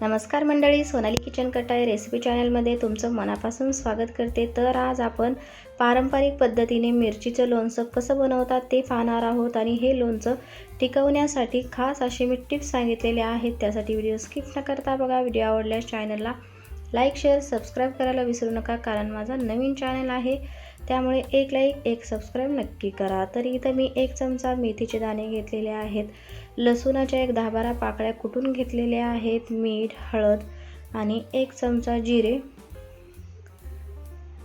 नमस्कार मंडळी सोनाली किचन कटाय रेसिपी चॅनलमध्ये तुमचं मनापासून स्वागत करते. तर आज आपण पारंपरिक पद्धतीने मिरचीचं लोणचं कसं बनवतात ते पाहणार आहोत आणि हे लोणचं टिकवण्यासाठी खास असे मी टिप्स सांगितलेले आहेत. त्यासाठी व्हिडिओ स्किप न करता बघा. व्हिडिओ आवडल्यास चॅनलला लाईक शेअर सबस्क्राईब करायला विसरू नका कारण माझा नवीन चॅनल आहे. त्यामुळे एक लाईक एक सबस्क्राईब नक्की करा. तर इथं मी एक चमचा मेथीचे दाणे घेतलेले आहेत. लसूणाच्या एक दहा बारा पाकळ्या कुटून घेतलेल्या आहेत. मीठ हळद आणि एक चमचा जिरे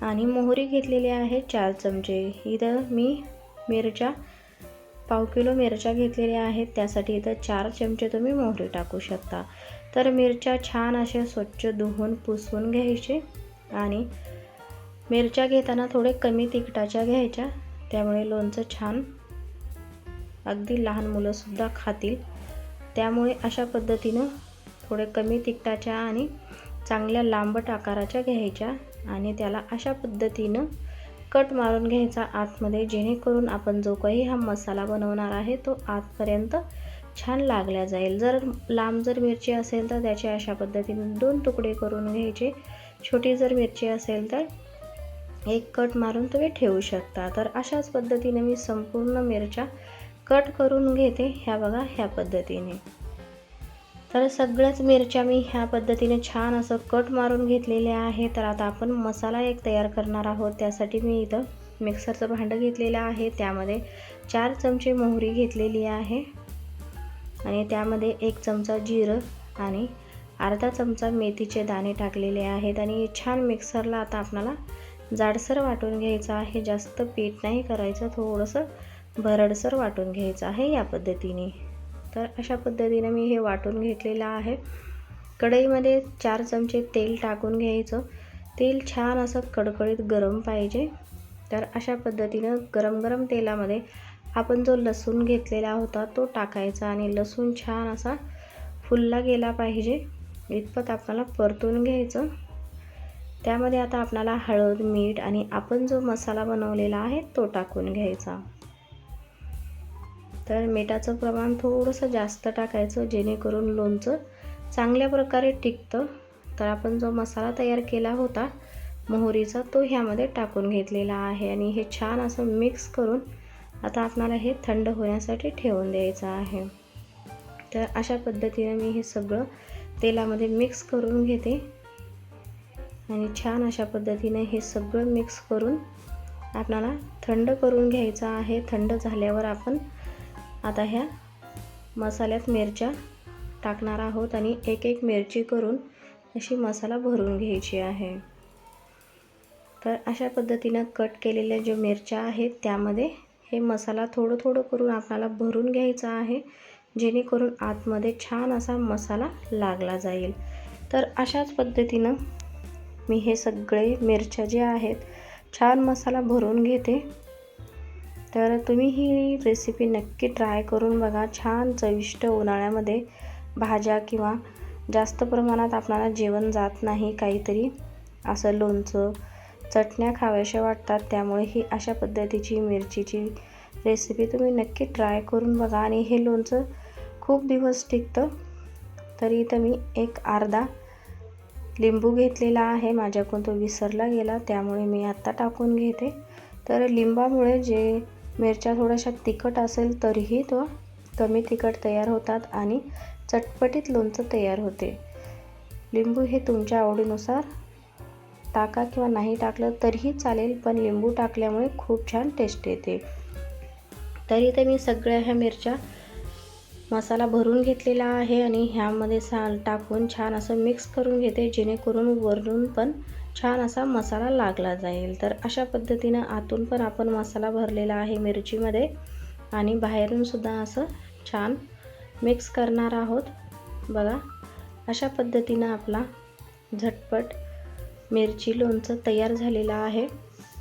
आणि मोहरी घेतलेली आहे चार चमचे. इथं मी मिरच्या पाव किलो मिरच्या घेतलेल्या आहेत. त्यासाठी इथं चार चमचे तुम्ही मोहरी टाकू शकता. तर मिरच्या छान अशा स्वच्छ धुवून पुसून घ्यायचे आणि मिरच्या घेताना थोडे कमी तिखटाच्या घ्यायच्या त्यामुळे लोणचं छान अगदी लहान मुलंसुद्धा खातील. त्यामुळे अशा पद्धतीनं थोडे कमी तिखटाच्या आणि चांगल्या लांबट आकाराच्या घ्यायच्या आणि त्याला अशा पद्धतीनं कट मारून घ्यायचा आतमध्ये जेणेकरून आपण जो काही हा मसाला बनवणार आहे तो आतपर्यंत छान लागल्या जाईल. जर लांब जर मिरची असेल तर त्याचे अशा पद्धतीने दोन तुकडे करून घ्यायचे. छोटी जर मिरची असेल तर एक कट मारून तुम्ही ठेवू शकता. तर अशाच पद्धतीने मी संपूर्ण मिरच्या कट करून घेते ह्या बघा ह्या पद्धतीने. तर सगळ्याच मिरच्या मी ह्या पद्धतीने छान असं कट मारून घेतलेल्या आहे तर आता आपण मसाला एक तयार करणार आहोत. त्यासाठी मी इथं मिक्सरचं भांडं घेतलेलं आहे. त्यामध्ये चार चमचे मोहरी घेतलेली आहे. आणि त्यामध्ये एक चमचा जिरं आणि अर्धा चमचा मेथीचे दाणे टाकलेले आहेत. आणि छान मिक्सरला आता आपल्याला जाडसर वाटून घ्यायचं आहे जास्त पीठ नाही करायचं थोडंसं भरडसर वाटून घ्यायचं आहे या पद्धतीने. तर अशा पद्धतीने मी हे वाटून घेतलेलं आहे. कढईमध्ये चार चमचे तेल टाकून घ्यायचं. तेल छान असं कडकडीत गरम पाहिजे. तर अशा पद्धतीनं गरम गरम तेलामध्ये आपण जो लसूण घेतलेला होता तो टाकायचा आणि लसूण छान असा फुलला गेला पाहिजे. इतपत आपल्याला परतून घ्यायचं. त्यामध्ये आता आपणाला हळद मीठ आणि आपण जो मसाला बनवलेला आहे तो टाकून घ्यायचा. तर मिठाचं प्रमाण थोडंसं जास्त टाकायचं जेणेकरून लोणचं चांगल्या प्रकारे टिकतं. तर आपण जो मसाला तयार केला होता मोहरीचा तो ह्यामध्ये टाकून घेतलेला आहे आणि हे छान असं मिक्स करून आता आपणाला हे थंड होण्यासाठी ठेवून द्यायचं आहे. तर अशा पद्धतीने मी हे सगळं तेलामध्ये मिक्स करून घेते. आणि छान अशा पद्धतीने हे सगळं मिक्स करून आपल्याला थंड करून घ्यायचं आहे. थंड झाल्यावर आपण आता ह्या मसाल्यात मिरच्या टाकणार आहोत आणि एक एक मिरची करून अशी मसाला भरून घ्यायची आहे. तर अशा पद्धतीनं कट केलेल्या ज्या मिरच्या आहेत त्यामध्ये हे मसाला थोडं थोडं करून आपल्याला भरून घ्यायचा आहे जेणेकरून आतमध्ये छान असा मसाला लागला जाईल. तर अशाच पद्धतीनं मी हे सगळे मिरच्या जे आहेत छान मसाला भरून घेते. तर तुम्ही ही रेसिपी नक्की ट्राय करून बघा. छान चविष्ट उन्हाळ्यामध्ये भाज्या किंवा जास्त प्रमाणात आपणाला जेवण जात नाही काहीतरी. असं लोणचं चटण्या खाव्याशा वाटतात. त्यामुळे ही अशा पद्धतीची मिरचीची रेसिपी तुम्ही नक्की ट्राय करून बघा. आणि हे लोणचं खूप दिवस टिकतं. तरी इथं मी एक अर्धा लिंबू घेतलेला आहे. माझ्याकडून तो विसरला गेला त्यामुळे मी आत्ता टाकून घेते. तर लिंबामुळे जे मिरच्या थोड्याशा तिखट असेल तरीही तो कमी तिखट तयार होतात आणि चटपटीत लोणचं तयार होते. लिंबू हे तुमच्या आवडीनुसार टाका किंवा नाही टाकलं तरीही चालेल पण लिंबू टाकल्यामुळे खूप छान टेस्ट येते. तरी ते मी सगळ्या ह्या मिरच्या मसाला भरून घेतलेला आहे आणि ह्यामध्ये साल टाकून छान असं मिक्स करून घेते जेणेकरून वरून पण छान असा मसाला लागला जाईल. तर अशा पद्धतीनं आतून पण आपण मसाला भरलेला आहे मिरचीमध्ये आणि बाहेरून सुद्धा असं छान मिक्स करणार आहोत. बघा अशा पद्धतीनं आपला झटपट मिरची लोणचं तयार झालेलं आहे.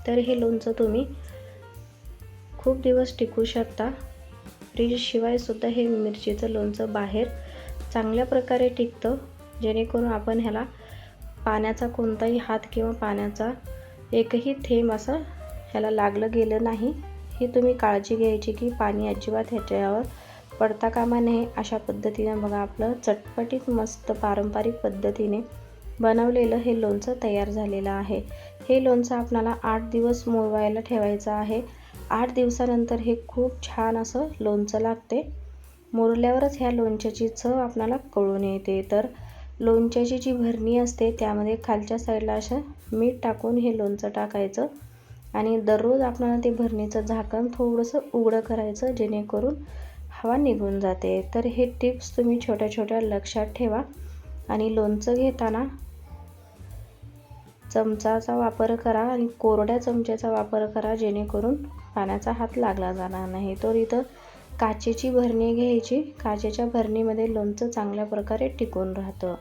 तर हे लोणचं तुम्ही खूप दिवस टिकू शकता. फ्रीजशिवाय सुद्धा हे मिरचीचं लोणचं बाहेर चांगल्या प्रकारे टिकतं जेणेकरून आपण ह्याला पाण्याचा कोणताही हात किंवा पाण्याचा एकही थेंब असं ह्याला लागलं गेलं नाही. ही तुम्ही काळजी घ्यायची की पाणी अजिबात ह्याच्यावर पडता कामा नये. अशा पद्धतीनं बघा आपलं चटपटीत मस्त पारंपरिक पद्धतीने बनवलेलं हे लोणचं तयार झालेलं आहे. हे लोणचं आपणाला आठ दिवस मुरवायला ठेवायचं आहे. आठ दिवसानंतर हे खूप छान असं लोणचं लागते. मुरल्यावरच ह्या लोणच्याची चव आपणाला कळून येते. तर लोणच्याची जी भरणी असते त्यामध्ये खालच्या साईडला असं मीठ टाकून हे लोणचं टाकायचं आणि दररोज आपणाला ते भरणीचं झाकण थोडंसं उघडं करायचं जेणेकरून हवा निघून जाते. तर हे टिप्स तुम्ही छोट्या छोट्या लक्षात ठेवा आणि लोणचं घेताना चमचाचा वापर करा आणि कोरड्या चमच्याचा वापर करा जेणेकरून पाण्याचा हात लागला जाणार नाही. तर इथं काचेची भरणी घ्यायची. काचेच्या भरणीमध्ये लोणचं चांगल्या प्रकारे टिकून राहतं.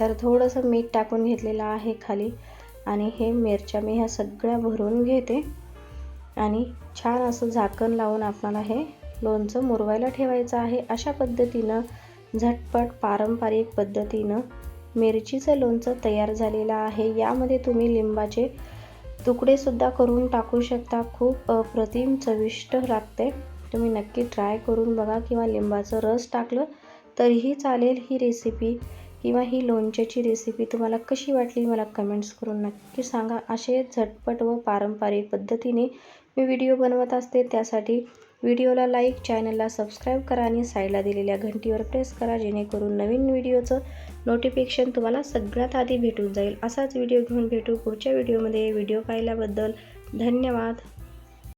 तर थोडंसं मीठ टाकून घेतलेलं आहे खाली आणि हे मिरच्या मी ह्या सगळ्या भरून घेते. आणि छान असं झाकण लावून आपल्याला हे लोणचं मुरवायला ठेवायचं आहे. अशा पद्धतीनं झटपट पारंपरिक पद्धतीनं मिरचीचं लोणचं तयार झालेलं आहे. यामध्ये तुम्ही लिंबाचे तुकडेसुद्धा करून टाकू शकता. खूप अप्रतिम चविष्ट लागते. तुम्ही नक्की ट्राय करून बघा किंवा लिंबाचं रस टाकलं तरीही चालेल ही रेसिपी किंवा ही लोणच्याची रेसिपी तुम्हाला कशी वाटली मला कमेंट्स करून नक्की सांगा. असे झटपट व पारंपरिक पद्धतीने मी व्हिडिओ बनवत असते. त्यासाठी व्हिडिओला लाईक चॅनलला सबस्क्राईब करा आणि साईडला दिलेल्या घंटीवर प्रेस करा जेणेकरून नवीन व्हिडिओचं नोटिफिकेशन तुम्हाला सगळ्यात आधी भेटून जाईल. असाच व्हिडिओ घेऊन भेटू पुढच्या व्हिडिओमध्ये. व्हिडिओ पाहिल्याबद्दल धन्यवाद.